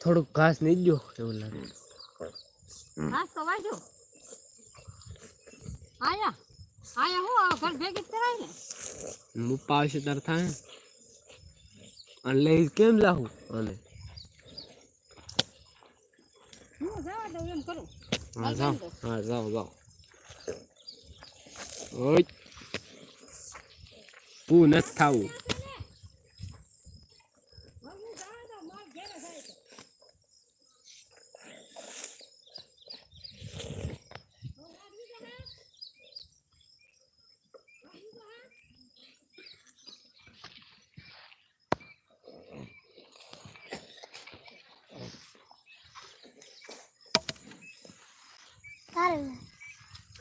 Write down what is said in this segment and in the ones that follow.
થોડુંક ઘાસ નહીં દો એવું લાગે. ઘાસ તો વાજો આયા. આયા હું આ ઘર ભેગી કરાય ને. હું આવશે તાર થાય અને લઈ કેમ લાવું? અને. હું જવા દઉં એમ કરું. હા જાઓ. હા જાઓ જાઓ. ઓય. પૂ નથી થાવું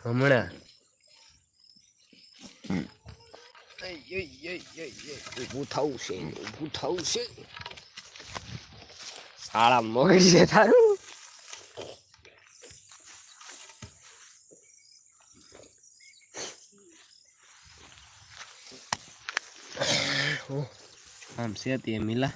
હમણાં ઊભું થવું છે ઊભું થવું છે શાળા મગજ છે તારું ઓહ, આમ છે તે મિલા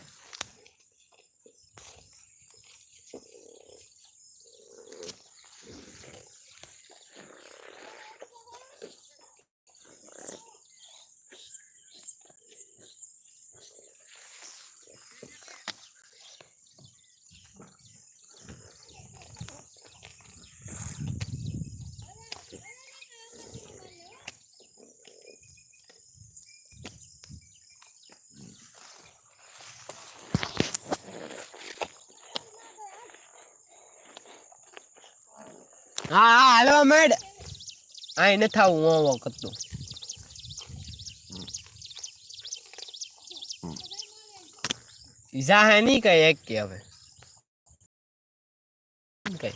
હા હા હાલો મેડ. આઈ ન થાવું, હું વખતનું ઈજા હે નહીં કઈ એક કે હવે. કઈ.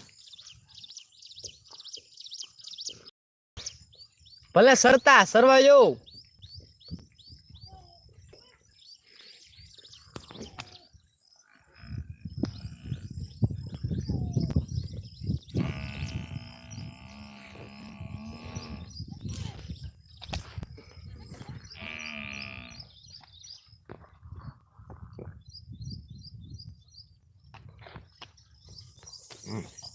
ભલે સરતા સરવા જવું Mm.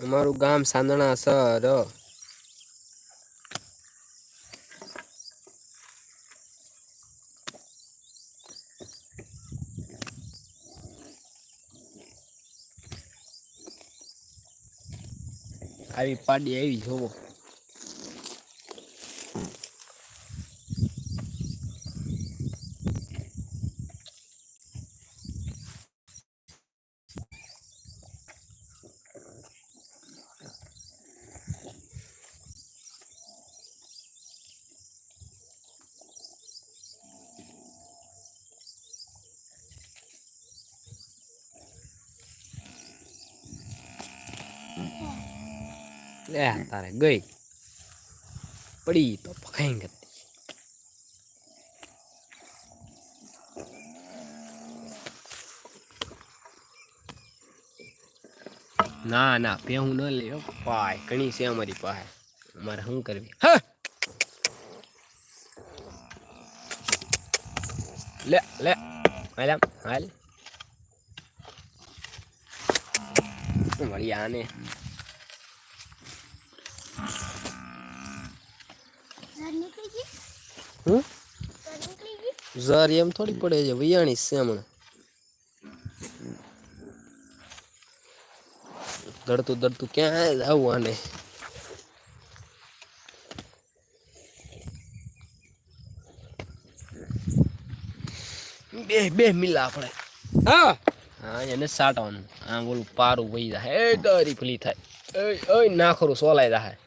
અમારું ગામ સાંદણા સર. આવી પાડી આવી જોવો. લે તારે ગઈ. પડી તો પકાઈ ગઈ ના ના, ભેહું ન લે હો. પાય ઘણી છે અમારી પાસે. અમારે શું કરવી? હા! લે લે, હાલ હાલ. મળી આને? હું ઝાર એમ થોડી પડે છે વિયાણી છે હમણાં. દડતું દડતું ક્યાં આવું આને. બે બે મિલા આપણે. હા. હા એને સાટવાનું. આ ઓલું પારું વહી જાય. એ દરી ફલી થાય. એ નાખરું સોલાઈ જાય.